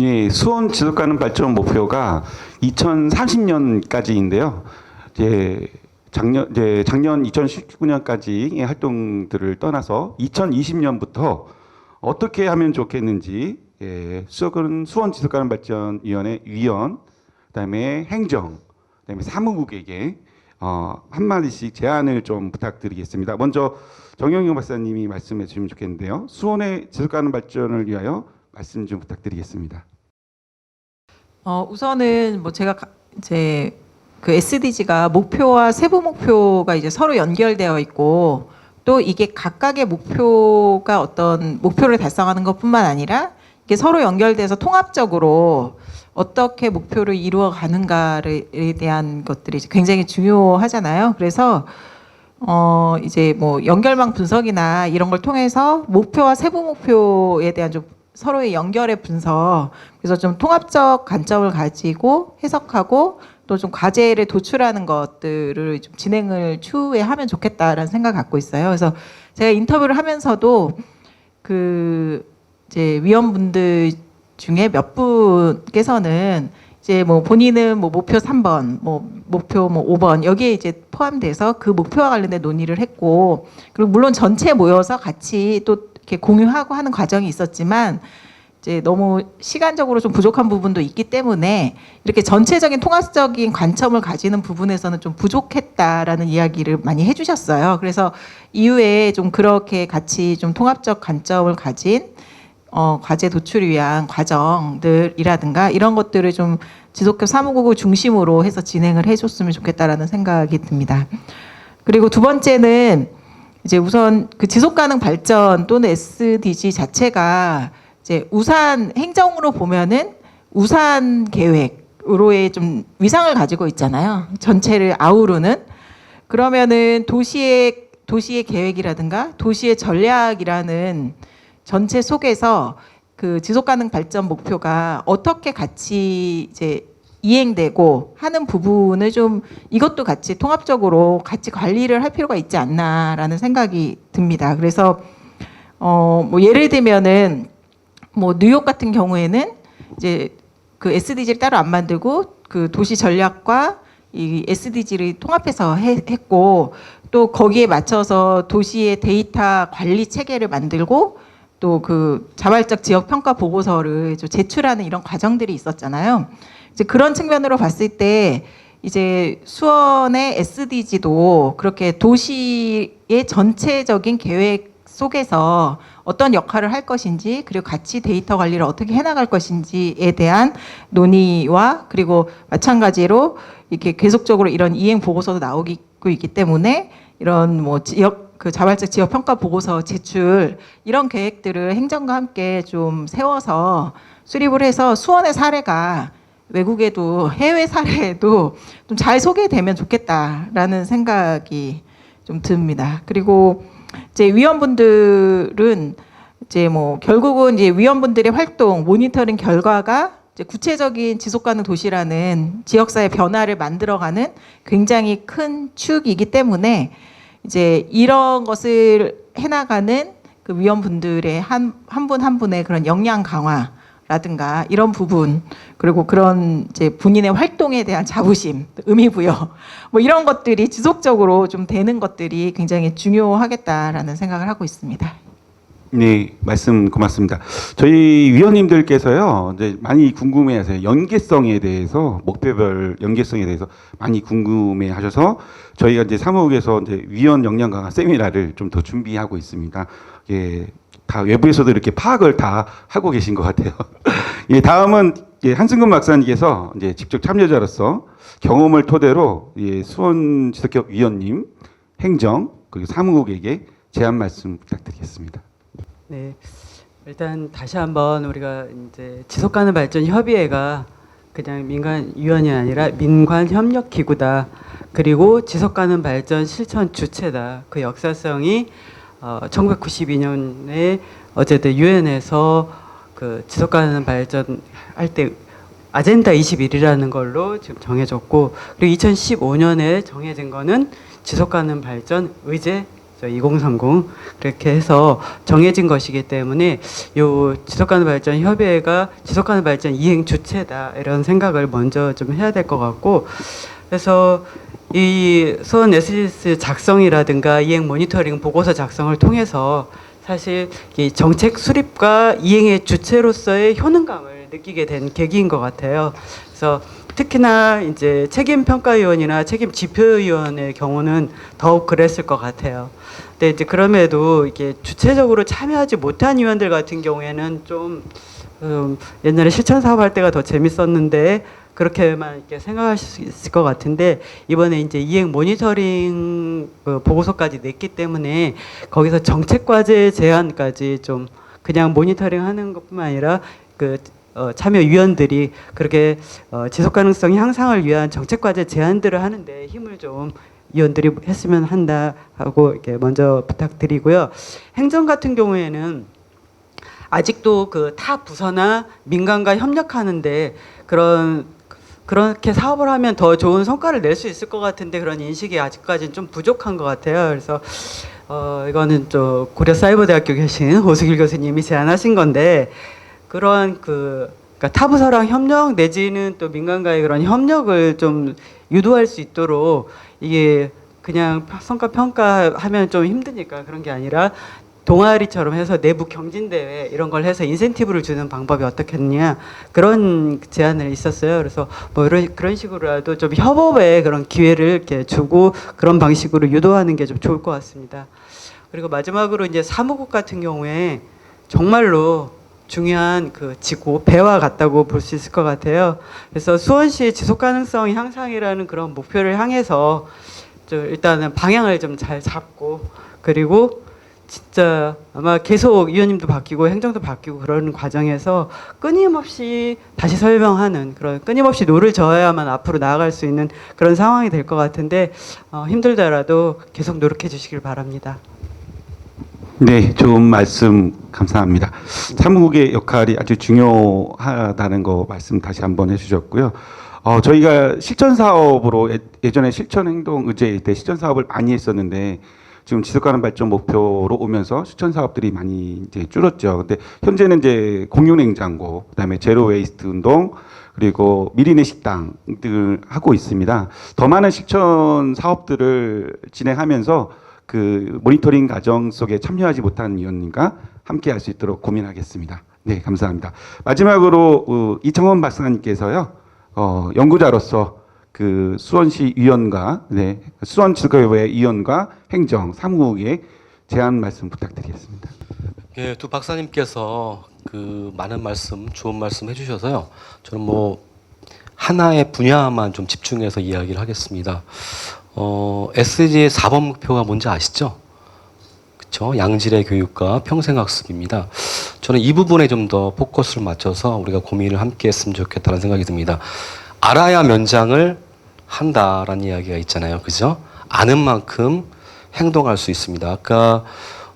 예, 수원 지속 가능 발전 목표가 2030년까지인데요. 이제 작년 이제 작년 2019년까지의 활동들을 떠나서 2020년부터 어떻게 하면 좋겠는지 예, 수원 수원 지속 가능 발전 위원회 위원 그다음에 행정 그다음에 사무국에게 어, 한 마디씩 제안을 좀 부탁드리겠습니다. 먼저 정영용 박사님이 말씀해 주시면 좋겠는데요. 수원의 지속 가능 발전을 위하여 말씀 좀 부탁드리겠습니다. 어, 우선은 뭐 제가 가- 이제 그 SDG가 목표와 세부 목표가 이제 서로 연결되어 있고 또 이게 각각의 목표가 어떤 목표를 달성하는 것뿐만 아니라 이게 서로 연결돼서 통합적으로 어떻게 목표를 이루어 가는가에 대한 것들이 굉장히 중요하잖아요. 그래서 어 이제 뭐 연결망 분석이나 이런 걸 통해서 목표와 세부 목표에 대한 좀 서로의 연결의 분석 그래서 좀 통합적 관점을 가지고 해석하고 또 좀 과제를 도출하는 것들을 좀 진행을 추후에 하면 좋겠다라는 생각 갖고 있어요. 그래서 제가 인터뷰를 하면서도 그 이제 위원분들 중에 몇 분께서는 이제 뭐 본인은 뭐 목표 3번, 뭐 목표 뭐 5번 여기에 이제 포함돼서 그 목표와 관련된 논의를 했고 그리고 물론 전체 모여서 같이 또 이렇게 공유하고 하는 과정이 있었지만 이제 너무 시간적으로 좀 부족한 부분도 있기 때문에 이렇게 전체적인 통합적인 관점을 가지는 부분에서는 좀 부족했다라는 이야기를 많이 해주셨어요. 그래서 이후에 좀 그렇게 같이 좀 통합적 관점을 가진 어, 과제 도출을 위한 과정들이라든가 이런 것들을 좀 지속적 사무국을 중심으로 해서 진행을 해줬으면 좋겠다라는 생각이 듭니다. 그리고 두 번째는 이제 우선 그 지속 가능 발전 또는 SDG 자체가 이제 우산 행정으로 보면은 우산 계획으로의 좀 위상을 가지고 있잖아요. 전체를 아우르는 그러면은 도시의 도시의 계획이라든가 도시의 전략이라는 전체 속에서 그 지속 가능 발전 목표가 어떻게 같이 이제 이행되고 하는 부분을 좀 이것도 같이 통합적으로 같이 관리를 할 필요가 있지 않나라는 생각이 듭니다. 그래서 어 뭐 예를 들면은 뭐 뉴욕 같은 경우에는 이제 그 SDG를 따로 안 만들고 그 도시 전략과 이 SDG를 통합해서 해- 했고 또 거기에 맞춰서 도시의 데이터 관리 체계를 만들고 또 그 자발적 지역 평가 보고서를 좀 제출하는 이런 과정들이 있었잖아요. 이제 그런 측면으로 봤을 때 이제 수원의 SDG도 그렇게 도시의 전체적인 계획 속에서 어떤 역할을 할 것인지 그리고 같이 데이터 관리를 어떻게 해나갈 것인지에 대한 논의와 그리고 마찬가지로 이렇게 계속적으로 이런 이행 보고서도 나오고 있기 때문에 이런 뭐 지역 그 자발적 지역 평가 보고서 제출 이런 계획들을 행정과 함께 좀 세워서 수립을 해서 수원의 사례가 외국에도 해외 사례에도 좀 잘 소개되면 좋겠다라는 생각이 좀 듭니다. 그리고 이제 위원분들은 이제 뭐 결국은 이제 위원분들의 활동 모니터링 결과가 이제 구체적인 지속 가능 도시라는 지역사회 변화를 만들어가는 굉장히 큰 축이기 때문에 이제 이런 것을 해나가는 그 위원분들의 한 한분한 분의 그런 역량 강화 라든가 이런 부분 그리고 그런 이제 본인의 활동에 대한 자부심, 의미 부여 뭐 이런 것들이 지속적으로 좀 되는 것들이 굉장히 중요하겠다라는 생각을 하고 있습니다. 네, 말씀 고맙습니다. 저희 위원님들께서요, 이제 많이 궁금해 하세요. 연계성에 대해서 목표별 연계성에 대해서 많이 궁금해 하셔서 저희가 이제 사무국에서 이제 위원 역량 강화 세미나를 좀 더 준비하고 있습니다. 예, 다 외부에서도 이렇게 파악을 다 하고 계신 것 같아요. 예, 다음은 예, 한승근 박사님께서 이제 직접 참여자로서 경험을 토대로 예, 수원 지속협 위원님, 행정 그리고 사무국에게 제안 말씀 부탁드리겠습니다. 네. 일단 다시 한번 우리가 이제 지속 가능 발전 협의회가 그냥 민간 위원이 아니라 민관 협력 기구다. 그리고 지속 가능 발전 실천 주체다. 그 역사성이 어 1992년에 어쨌든 유엔에서 그 지속 가능 발전 할 때 아젠다 21이라는 걸로 지금 정해졌고 그리고 2015년에 정해진 거는 지속 가능 발전 의제 2030 그렇게 해서 정해진 것이기 때문에 요 지속가능 발전 협의회가 지속가능 발전 이행 주체다 이런 생각을 먼저 좀 해야 될 것 같고 그래서 이 수원 SDGs 작성이라든가 이행 모니터링 보고서 작성을 통해서 사실 이 정책 수립과 이행의 주체로서의 효능감을 느끼게 된 계기인 것 같아요. 그래서 특히나 이제 책임 평가위원이나 책임 지표위원의 경우는 더욱 그랬을 것 같아요. 근데 이제 그럼에도 이게 주체적으로 참여하지 못한 위원들 같은 경우에는 좀 음, 옛날에 실천 사업할 때가 더 재밌었는데 그렇게만 이렇게 생각하실 수 있을 것 같은데 이번에 이제 이행 모니터링 그 보고서까지 냈기 때문에 거기서 정책 과제 제안까지 좀 그냥 모니터링 하는 것뿐만 아니라 그 어, 참여 위원들이 그렇게 어, 지속 가능성 향상을 위한 정책 과제 제안들을 하는데 힘을 좀 위원들이 했으면 한다 하고 이렇게 먼저 부탁드리고요. 행정 같은 경우에는 아직도 그 타 부서나 민간과 협력하는데 그런 그렇게 사업을 하면 더 좋은 성과를 낼 수 있을 것 같은데 그런 인식이 아직까지는 좀 부족한 것 같아요. 그래서 어 이거는 저 고려 사이버대학교 계신 오수길 교수님이 제안하신 건데 그러한 그 그러니까 타 부서랑 협력 내지는 또 민간과의 그런 협력을 좀 유도할 수 있도록 이게 그냥 성과 평가하면 좀 힘드니까 그런 게 아니라 동아리처럼 해서 내부 경진대회 이런 걸 해서 인센티브를 주는 방법이 어떻겠냐 그런 제안을 있었어요. 그래서 뭐 이런 그런 식으로라도 좀 협업에 그런 기회를 이렇게 주고 그런 방식으로 유도하는 게 좀 좋을 것 같습니다. 그리고 마지막으로 이제 사무국 같은 경우에 정말로 중요한 그 지구 배와 같다고 볼 수 있을 것 같아요. 그래서 수원시 지속 가능성 향상이라는 그런 목표를 향해서 좀 일단은 방향을 좀 잘 잡고 그리고 진짜 아마 계속 위원님도 바뀌고 행정도 바뀌고 그러는 과정에서 끊임없이 다시 설명하는 그런 끊임없이 노를 저어야만 앞으로 나아갈 수 있는 그런 상황이 될 것 같은데 어, 힘들더라도 계속 노력해 주시길 바랍니다. 네, 좋은 말씀 감사합니다. 사무국의 역할이 아주 중요하다는 거 말씀 다시 한번 해주셨고요. 어, 저희가 실천 사업으로 예- 예전에 실천 행동 의제 때 실천 사업을 많이 했었는데 지금 지속 가능 발전 목표로 오면서 실천 사업들이 많이 이제 줄었죠. 근데 현재는 이제 공유 냉장고, 그다음에 제로 웨이스트 운동, 그리고 미리네 식당 등 하고 있습니다. 더 많은 실천 사업들을 진행하면서 그 모니터링 과정 속에 참여하지 못한 위원님과 함께 할 수 있도록 고민하겠습니다. 네, 감사합니다. 마지막으로 어, 이청원 박사님께서요. 어, 연구자로서 그 수원시 위원과 네, 수원 지도회 위원과 행정 사무국에 제안 말씀 부탁드리겠습니다. 예, 두 박사님께서 그 많은 말씀, 좋은 말씀 해주셔서요. 저는 뭐 하나의 분야만 좀 집중해서 이야기를 하겠습니다. 어, SDG의 4번 목표가 뭔지 아시죠? 그렇죠? 양질의 교육과 평생학습입니다. 저는 이 부분에 좀 더 포커스를 맞춰서 우리가 고민을 함께 했으면 좋겠다는 생각이 듭니다. 알아야 면장을 한다라는 이야기가 있잖아요. 그죠? 아는 만큼 행동할 수 있습니다. 아까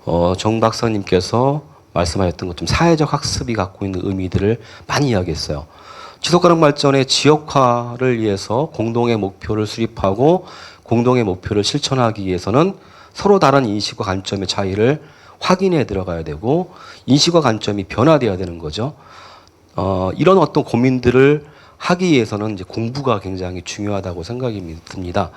어, 정 박사님께서 말씀하셨던 것좀 사회적 학습이 갖고 있는 의미들을 많이 이야기했어요. 지속 가능 발전의 지역화를 위해서 공동의 목표를 수립하고 공동의 목표를 실천하기 위해서는 서로 다른 인식과 관점의 차이를 확인해 들어가야 되고 인식과 관점이 변화돼야 되는 거죠. 어, 이런 어떤 고민들을 하기 위해서는 이제 공부가 굉장히 중요하다고 생각이 듭니다.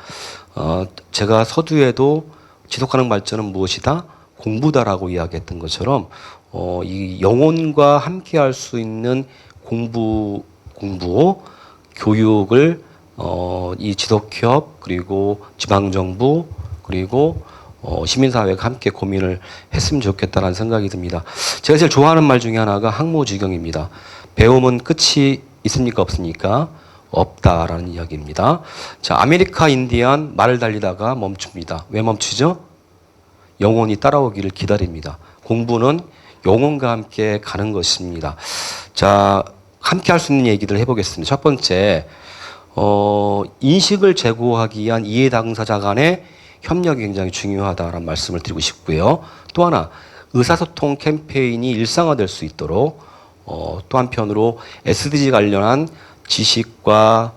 어, 제가 서두에도 지속 가능 발전은 무엇이다? 공부다라고 이야기했던 것처럼 어, 이 영혼과 함께 할 수 있는 공부 공부 교육을 어, 이 지속협 그리고 지방정부 그리고 어, 시민사회가 함께 고민을 했으면 좋겠다라는 생각이 듭니다. 제가 제일 좋아하는 말 중에 하나가 항모주경입니다. 배움은 끝이 있습니까 없습니까? 없다라는 이야기입니다. 자, 아메리카 인디안 말을 달리다가 멈춥니다. 왜 멈추죠? 영혼이 따라오기를 기다립니다. 공부는 영혼과 함께 가는 것입니다. 자, 함께 할 수 있는 얘기들 해보겠습니다. 첫 번째, 어, 인식을 제고하기 위한 이해 당사자 간의 협력이 굉장히 중요하다라는 말씀을 드리고 싶고요. 또 하나, 의사소통 캠페인이 일상화될 수 있도록 어, 또 한편으로 SDG 관련한 지식과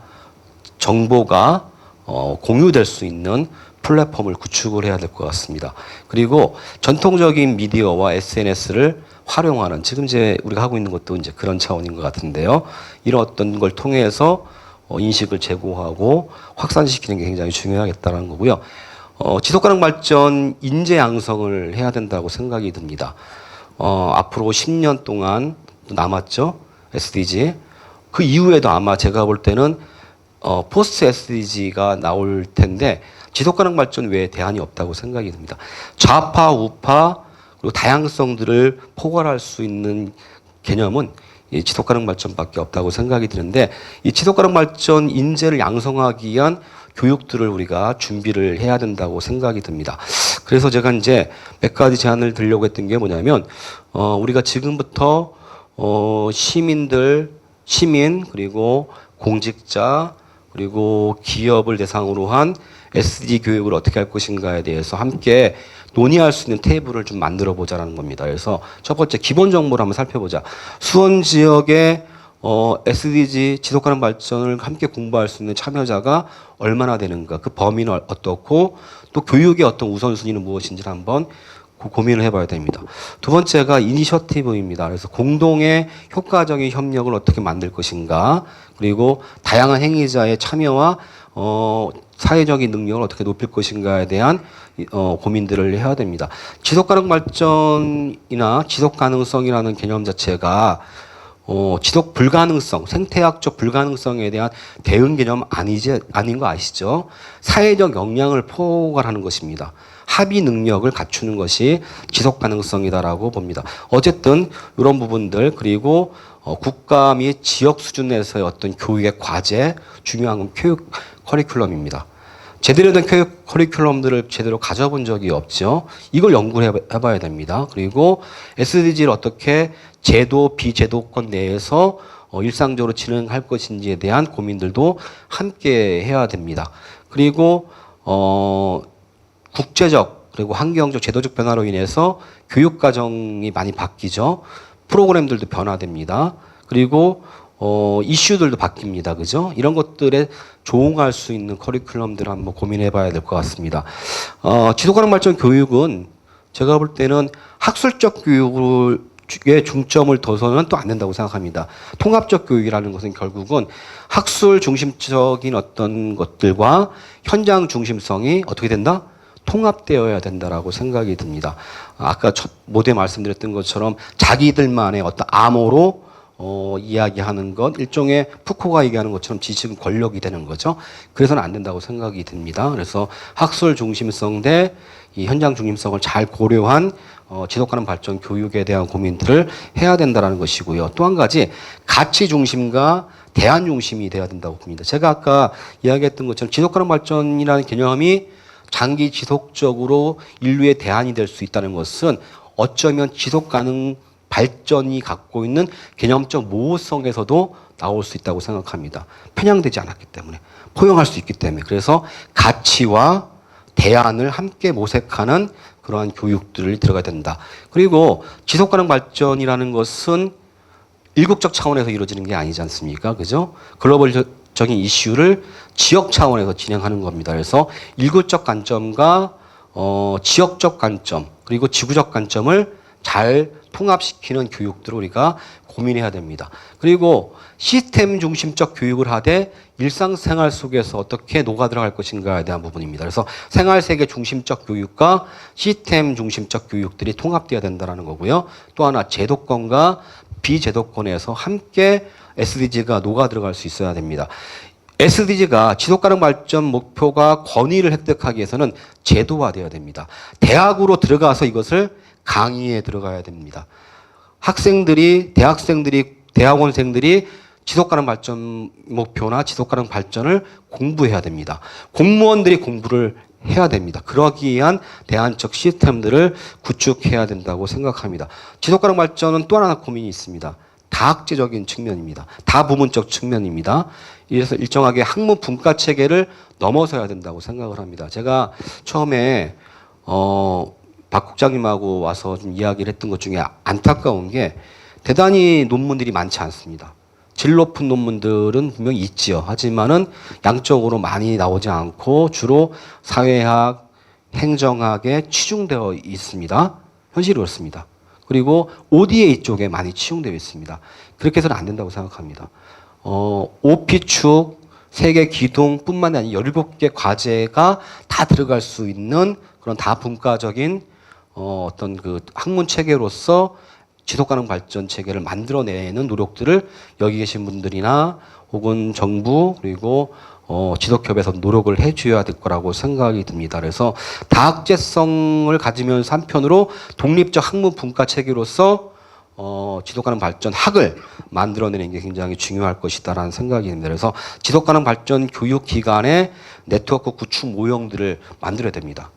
정보가 어, 공유될 수 있는 플랫폼을 구축을 해야 될 것 같습니다. 그리고 전통적인 미디어와 SNS를 활용하는 지금 이제 우리가 하고 있는 것도 이제 그런 차원인 것 같은데요. 이런 어떤 걸 통해서 어, 인식을 제고하고 확산시키는 게 굉장히 중요하겠다는 거고요. 어, 지속 가능 발전 인재 양성을 해야 된다고 생각이 듭니다. 어, 앞으로 10년 동안 남았죠. SDG. 그 이후에도 아마 제가 볼 때는 어, 포스트 SDG가 나올 텐데 지속 가능 발전 외에 대안이 없다고 생각이 듭니다. 좌파, 우파 그리고 다양성들을 포괄할 수 있는 개념은 이 지속 가능 발전밖에 없다고 생각이 드는데 이 지속 가능 발전 인재를 양성하기 위한 교육들을 우리가 준비를 해야 된다고 생각이 듭니다. 그래서 제가 이제 몇 가지 제안을 드리려고 했던 게 뭐냐면 어, 우리가 지금부터 어, 시민들, 시민 그리고 공직자 그리고 기업을 대상으로 한 SD 교육을 어떻게 할 것인가에 대해서 함께 논의할 수 있는 테이블을 좀 만들어 보자라는 겁니다. 그래서 첫 번째 기본 정보를 한번 살펴보자. 수원 지역의 어, SDG 지속 가능 발전을 함께 공부할 수 있는 참여자가 얼마나 되는가, 그 범위는 어- 어떻고 또 교육의 어떤 우선순위는 무엇인지를 한번 고- 고민을 해봐야 됩니다. 두 번째가 이니셔티브입니다. 그래서 공동의 효과적인 협력을 어떻게 만들 것인가, 그리고 다양한 행위자의 참여와 어, 사회적인 능력을 어떻게 높일 것인가에 대한 이- 어, 고민들을 해야 됩니다. 지속 가능 발전이나 지속 가능성이라는 개념 자체가 어, 지속 불가능성, 생태학적 불가능성에 대한 대응 개념 아니지 아닌 거 아시죠? 사회적 역량을 포괄하는 것입니다. 합의 능력을 갖추는 것이 지속 가능성이다라고 봅니다. 어쨌든 이런 부분들 그리고 어, 국가 및 지역 수준에서의 어떤 교육의 과제 중요한 건 교육 커리큘럼입니다. 제대로 된 커리큘럼들을 제대로 가져본 적이 없죠. 이걸 연구를 해봐- 해봐야 됩니다. 그리고 SDG를 어떻게 제도, 비제도권 내에서 어, 일상적으로 진행할 것인지에 대한 고민들도 함께 해야 됩니다. 그리고 어, 국제적 그리고 환경적 제도적 변화로 인해서 교육 과정이 많이 바뀌죠. 프로그램들도 변화됩니다. 그리고 어, 이슈들도 바뀝니다. 그죠? 이런 것들에 조응할 수 있는 커리큘럼들을 한번 고민해 봐야 될 것 같습니다. 어, 지속 가능 발전 교육은 제가 볼 때는 학술적 교육에 중점을 둬서는 또 안 된다고 생각합니다. 통합적 교육이라는 것은 결국은 학술 중심적인 어떤 것들과 현장 중심성이 어떻게 된다? 통합되어야 된다라고 생각이 듭니다. 아까 첫 모두에 말씀드렸던 것처럼 자기들만의 어떤 암호로 어, 이야기하는 것 일종의 푸코가 얘기하는 것처럼 지식은 권력이 되는 거죠. 그래서는 안 된다고 생각이 듭니다. 그래서 학술 중심성 대 이 현장 중심성을 잘 고려한 어, 지속 가능 발전 교육에 대한 고민들을 해야 된다라는 것이고요. 또 한 가지 가치 중심과 대안 중심이 돼야 된다고 봅니다. 제가 아까 이야기했던 것처럼 지속 가능 발전이라는 개념이 장기 지속적으로 인류의 대안이 될 수 있다는 것은 어쩌면 지속 가능 발전이 갖고 있는 개념적 모호성에서도 나올 수 있다고 생각합니다. 편향되지 않았기 때문에 포용할 수 있기 때문에 그래서 가치와 대안을 함께 모색하는 그러한 교육들을 들어가야 된다. 그리고 지속 가능 발전이라는 것은 일국적 차원에서 이루어지는 게 아니지 않습니까? 그죠? 글로벌적인 이슈를 지역 차원에서 진행하는 겁니다. 그래서 일국적 관점과 어, 지역적 관점 그리고 지구적 관점을 잘 통합시키는 교육들을 우리가 고민해야 됩니다. 그리고 시스템 중심적 교육을 하되 일상생활 속에서 어떻게 녹아 들어갈 것인가에 대한 부분입니다. 그래서 생활 세계 중심적 교육과 시스템 중심적 교육들이 통합되어야 된다는 거고요. 또 하나 제도권과 비제도권에서 함께 SDG가 녹아 들어갈 수 있어야 됩니다. SDG가 지속 가능 발전 목표가 권위를 획득하기 위해서는 제도화되어야 됩니다. 대학으로 들어가서 이것을 강의에 들어가야 됩니다. 학생들이 대학생들이 대학원생들이 지속 가능 발전 목표나 지속 가능 발전을 공부해야 됩니다. 공무원들이 공부를 해야 됩니다. 그러기 위한 대안적 시스템들을 구축해야 된다고 생각합니다. 지속 가능 발전은 또 하나 고민이 있습니다. 다학제적인 측면입니다. 다부문적 측면입니다. 이래서 일정하게 학문 분과 체계를 넘어서야 된다고 생각을 합니다. 제가 처음에 어, 박 국장님하고 와서 좀 이야기를 했던 것 중에 안타까운 게 대단히 논문들이 많지 않습니다. 질 높은 논문들은 분명히 있지요. 하지만은 양적으로 많이 나오지 않고 주로 사회학, 행정학에 치중되어 있습니다. 현실이 그렇습니다. 그리고 ODA 쪽에 많이 치중되어 있습니다. 그렇게 해서는 안 된다고 생각합니다. 어, OP축, 세계 기둥뿐만 아니라 17개 과제가 다 들어갈 수 있는 그런 다 분과적인 어, 어떤 그 학문 체계로서 지속 가능 발전 체계를 만들어내는 노력들을 여기 계신 분들이나 혹은 정부 그리고 어, 지속협에서 노력을 해줘야 될 거라고 생각이 듭니다. 그래서 다학제성을 가지면서 한편으로 독립적 학문 분과 체계로서 어, 지속 가능 발전 학을 만들어내는 게 굉장히 중요할 것이다라는 생각이 듭니다. 그래서 지속 가능 발전 교육 기관의 네트워크 구축 모형들을 만들어야 됩니다.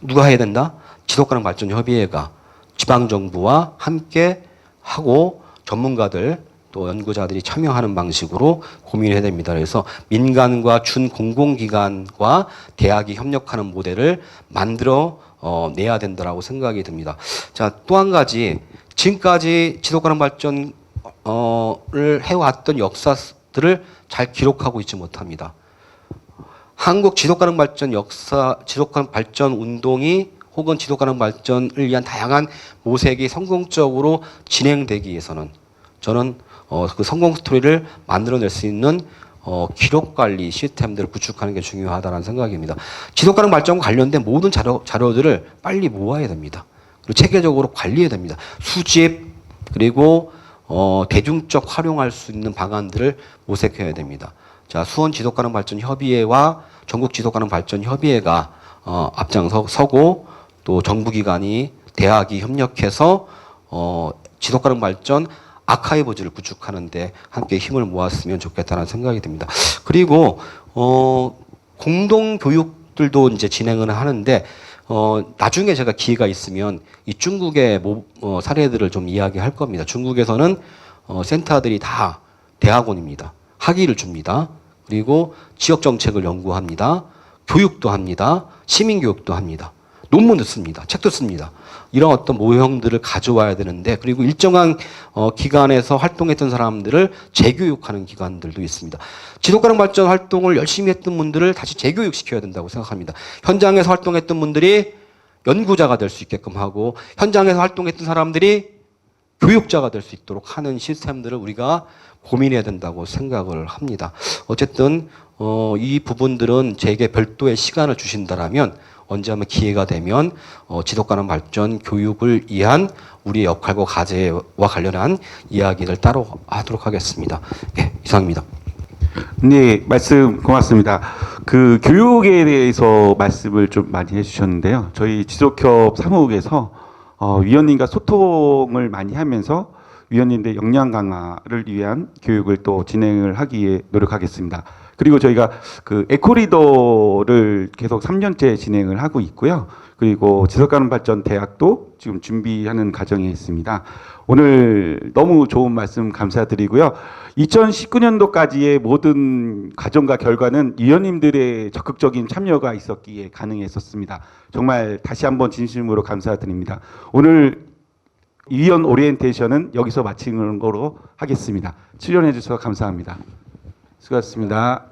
누가 해야 된다? 지속 가능 발전 협의회가 지방 정부와 함께 하고 전문가들 또 연구자들이 참여하는 방식으로 고민해야 됩니다. 그래서 민간과 준 공공기관과 대학이 협력하는 모델을 만들어 어, 내야 된다라고 생각이 듭니다. 자, 또 한 가지 지금까지 지속 가능 발전을 해왔던 역사들을 잘 기록하고 있지 못합니다. 한국 지속 가능 발전 역사, 지속 가능 발전 운동이 혹은 지속 가능 발전을 위한 다양한 모색이 성공적으로 진행되기 위해서는 저는 어, 그 성공 스토리를 만들어낼 수 있는 어, 기록 관리 시스템들을 구축하는 게 중요하다는 생각입니다. 지속 가능 발전과 관련된 모든 자료, 자료들을 빨리 모아야 됩니다. 그리고 체계적으로 관리해야 됩니다. 수집 그리고 어, 대중적 활용할 수 있는 방안들을 모색해야 됩니다. 자, 수원 지속 가능 발전 협의회와 전국 지속 가능 발전 협의회가 어, 앞장서고 또 정부기관이 대학이 협력해서 어, 지속가능 발전 아카이브즈를 구축하는데 함께 힘을 모았으면 좋겠다는 생각이 듭니다. 그리고 어, 공동 교육들도 이제 진행을 하는데 어, 나중에 제가 기회가 있으면 이 중국의 모, 어, 사례들을 좀 이야기할 겁니다. 중국에서는 어, 센터들이 다 대학원입니다. 학위를 줍니다. 그리고 지역 정책을 연구합니다. 교육도 합니다. 시민 교육도 합니다. 논문도 씁니다. 책도 씁니다. 이런 어떤 모형들을 가져와야 되는데 그리고 일정한 어, 기관에서 활동했던 사람들을 재교육하는 기관들도 있습니다. 지속가능 발전 활동을 열심히 했던 분들을 다시 재교육시켜야 된다고 생각합니다. 현장에서 활동했던 분들이 연구자가 될 수 있게끔 하고 현장에서 활동했던 사람들이 교육자가 될 수 있도록 하는 시스템들을 우리가 고민해야 된다고 생각을 합니다. 어쨌든 어, 이 부분들은 제게 별도의 시간을 주신다라면 언제 한번 기회가 되면 어, 지속 가능 발전 교육을 위한 우리의 역할과 과제와 관련한 이야기를 따로 하도록 하겠습니다. 예, 이상입니다. 네, 말씀 고맙습니다. 그 교육에 대해서 말씀을 좀 많이 해주셨는데요. 저희 지속협 사무국에서 어, 위원님과 소통을 많이 하면서 위원님들 역량 강화를 위한 교육을 또 진행을 하기 위해 노력하겠습니다. 그리고 저희가 그 에코리더를 계속 3년째 진행을 하고 있고요. 그리고 지속가능 발전 대학도 지금 준비하는 과정에 있습니다. 오늘 너무 좋은 말씀 감사드리고요. 2019년도까지의 모든 과정과 결과는 위원님들의 적극적인 참여가 있었기에 가능했었습니다. 정말 다시 한번 진심으로 감사드립니다. 오늘 위원 오리엔테이션은 여기서 마치는 거로 하겠습니다. 출연해 주셔서 감사합니다. 수고하셨습니다.